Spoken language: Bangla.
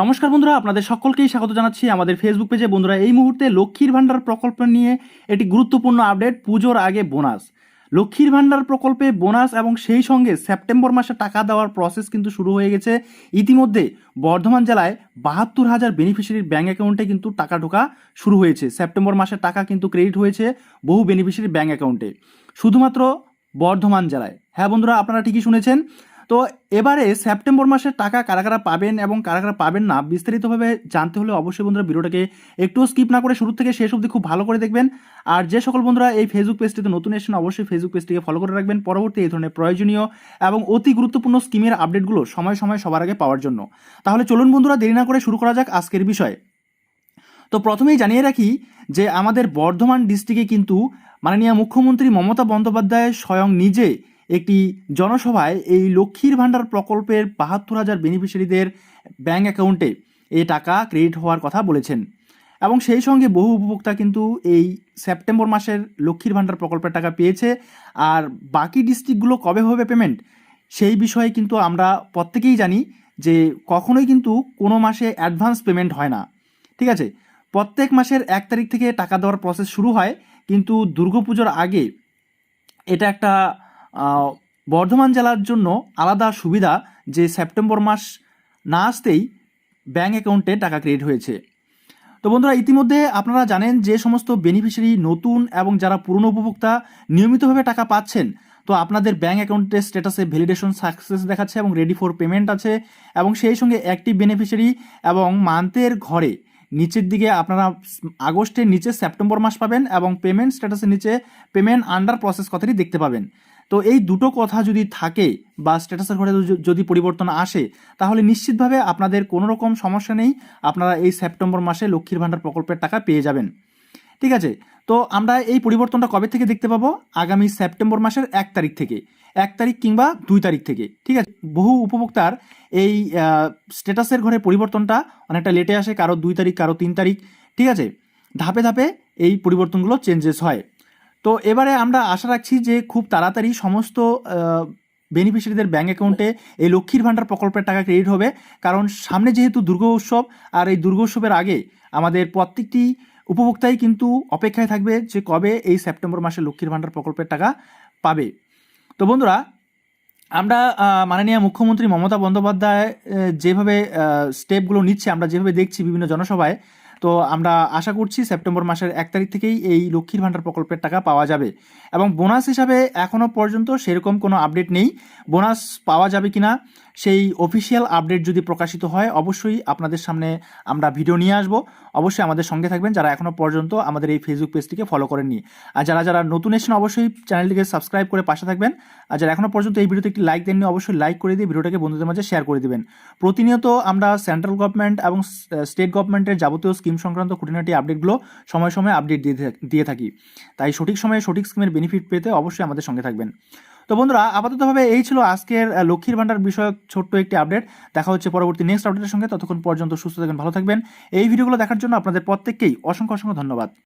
নমস্কার বন্ধুরা, আপনাদের সকলকেই স্বাগত জানাচ্ছি আমাদের ফেসবুক পেজে বন্ধুরা, এই মুহূর্তে লক্ষ্মীর ভাণ্ডার প্রকল্প নিয়ে একটি গুরুত্বপূর্ণ আপডেট পুজোর আগে বোনাস লক্ষ্মীর ভাণ্ডার প্রকল্পে বোনাস এবং সেই সঙ্গে সেপ্টেম্বর মাসে টাকা দেওয়ার প্রসেস কিন্তু শুরু হয়ে গেছে। ইতিমধ্যে বর্ধমান জেলায় বাহাত্তর হাজার বেনিফিশিয়ারির ব্যাঙ্ক অ্যাকাউন্টে কিন্তু টাকা ঢোকা শুরু হয়েছে। সেপ্টেম্বর মাসে টাকা কিন্তু ক্রেডিট হয়েছে বহু বেনিফিশিয়ারি ব্যাঙ্ক অ্যাকাউন্টে শুধুমাত্র বর্ধমান জেলায়। হ্যাঁ বন্ধুরা, আপনারা ঠিকই শুনেছেন। তো এবারে সেপ্টেম্বর মাসে টাকা কারা কারা পাবেন এবং কারা কারা পাবেন না, বিস্তারিতভাবে জানতে হলে অবশ্যই বন্ধুরা ভিডিওটাকে একটুও স্কিপ না করে শুরু থেকে শেষ অবধি খুব ভালো করে দেখবেন। আর যে সকল বন্ধুরা এই ফেসবুক পেজটিতে নতুন এসেছেন, অবশ্যই ফেসবুক পেজটিকে ফলো করে রাখবেন। পরবর্তী এই ধরনের প্রয়োজনীয় এবং অতি গুরুত্বপূর্ণ স্কিমের আপডেটগুলো সময় সময় সবার আগে পাওয়ার জন্য। তাহলে চলুন বন্ধুরা, দেরি না করে শুরু করা যাক আজকের বিষয়। তো প্রথমেই জানিয়ে রাখি যে আমাদের বর্ধমান ডিস্ট্রিক্টে কিন্তু মাননীয় মুখ্যমন্ত্রী মমতা বন্দ্যোপাধ্যায় স্বয়ং নিজে একটি জনসভায় এই লক্ষ্মীর ভাণ্ডার প্রকল্পের বাহাত্তর হাজার বেনিফিশিয়ারিদের ব্যাঙ্ক অ্যাকাউন্টে এই টাকা ক্রেডিট হওয়ার কথা বলেছেন। এবং সেই সঙ্গে বহু উপভোক্তা কিন্তু এই সেপ্টেম্বর মাসের লক্ষ্মীর ভাণ্ডার প্রকল্পের টাকা পেয়েছে। আর বাকি ডিস্ট্রিক্টগুলো কবে হবে পেমেন্ট সেই বিষয়ে কিন্তু আমরা প্রত্যেকেই জানি যে কখনোই কিন্তু কোনো মাসে অ্যাডভান্স পেমেন্ট হয় না। ঠিক আছে? প্রত্যেক মাসের এক তারিখ থেকে টাকা দেওয়ার প্রসেস শুরু হয়। কিন্তু দুর্গাপুজোর আগে এটা একটা বর্ধমান জেলার জন্য আলাদা সুবিধা যে সেপ্টেম্বর মাস না আসতেই ব্যাঙ্ক অ্যাকাউন্টে টাকা ক্রেডিট হয়েছে। তো বন্ধুরা, ইতিমধ্যে আপনারা জানেন যে সমস্ত বেনিফিশিয়ারি নতুন এবং যারা পুরনো উপভোক্তা নিয়মিতভাবে টাকা পাচ্ছেন, তো আপনাদের ব্যাঙ্ক অ্যাকাউন্টের স্ট্যাটাসে ভ্যালিডেশন সাকসেস দেখাচ্ছে এবং রেডি ফর পেমেন্ট আছে এবং সেই সঙ্গে অ্যাক্টিভ বেনিফিশিয়ারি এবং মান্থের ঘরে নিচের দিকে আপনারা আগস্টের নিচে সেপ্টেম্বর মাস পাবেন এবং পেমেন্ট স্ট্যাটাসের নিচে পেমেন্ট আন্ডার প্রসেস কথাটি দেখতে পাবেন। তো এই দুটো কথা যদি থাকে বা স্ট্যাটাসের ঘরে যদি- পরিবর্তন আসে, তাহলে নিশ্চিতভাবে আপনাদের কোনো রকম সমস্যা নেই। আপনারা এই সেপ্টেম্বর মাসে লক্ষ্মীর ভাণ্ডার প্রকল্পের টাকা পেয়ে যাবেন। ঠিক আছে? তো আমরা এই পরিবর্তনটা কবে থেকে দেখতে পাবো? আগামী সেপ্টেম্বর মাসের এক তারিখ থেকে। এক তারিখ কিংবা দুই তারিখ থেকে। ঠিক আছে? বহু উপভোক্তার এই স্ট্যাটাসের ঘরে পরিবর্তনটা অনেকটা লেটে আসে, কারও দুই তারিখ, কারও তিন তারিখ। ঠিক আছে? ধাপে ধাপে এই পরিবর্তনগুলো চেঞ্জেস হয়। তো এবারে আমরা আশা রাখছি যে খুব তাড়াতাড়ি সমস্ত বেনিফিশিয়ারিদের ব্যাঙ্ক অ্যাকাউন্টে এই লক্ষ্মীর ভাণ্ডার প্রকল্পের টাকা ক্রেডিট হবে। কারণ সামনে যেহেতু দুর্গা উৎসব, আর এই দুর্গা উৎসবের আগে আমাদের প্রত্যেকটি উপভোক্তাই কিন্তু অপেক্ষায় থাকবে যে কবে এই সেপ্টেম্বর মাসে লক্ষ্মীর ভাণ্ডার প্রকল্পের টাকা পাবে। তো বন্ধুরা, আমরা মাননীয় মুখ্যমন্ত্রী মমতা বন্দ্যোপাধ্যায় যেভাবে স্টেপগুলো নিচ্ছে, আমরা যেভাবে দেখছি বিভিন্ন জনসভায় তো আমরা আশা করছি সেপ্টেম্বর মাসের এক তারিখ থেকেই এই লক্ষ্মীর ভাণ্ডার প্রকল্পের টাকা পাওয়া যাবে। এবং বোনাস হিসাবে এখনও পর্যন্ত সেরকম কোনো আপডেট নেই। বোনাস পাওয়া যাবে কিনা সেই অফিসিয়াল আপডেট যদি প্রকাশিত হয়, অবশ্যই আপনাদের সামনে আমরা ভিডিও নিয়ে আসব। অবশ্যই আমাদের সঙ্গে থাকবেন যারা এখনও পর্যন্ত আমাদের এই ফেসবুক পেজটিকে ফলো করেননি। আর যারা যারা নতুন এসেছেন, অবশ্যই চ্যানেলটিকে সাবস্ক্রাইব করে পাশে থাকবেন। আর যারা এখনও পর্যন্ত এই ভিডিওতে একটি লাইক দেননি, অবশ্যই লাইক করে দিয়ে ভিডিওটাকে বন্ধুদের মাঝে শেয়ার করে দিবেন। প্রতিনিয়ত আমরা সেন্ট্রাল গভর্নমেন্ট এবং স্টেট গভর্নমেন্টের যাবতীয় স্কিম সংক্রান্ত খুঁটিনাটি আপডেটগুলো সময় সময় আপডেট দিয়ে দিয়ে থাকি। তাই সঠিক সময়ে সঠিক স্কিমের বেনিফিট পেতে অবশ্যই আমাদের সঙ্গে থাকবেন। তো বন্ধুরা, আপাততভাবে এই ছিল আজকের লক্ষ্মীর ভান্ডার বিষয়ক ছোট্ট একটি আপডেট। দেখা হচ্ছে পরবর্তী নেক্সট আপডেটের সঙ্গে। ততক্ষণ পর্যন্ত সুস্থ থাকবেন ভালো থাকবেন। এই ভিডিওগুলো দেখার জন্য আপনাদের প্রত্যেককেই অসংখ্য অসংখ্য ধন্যবাদ।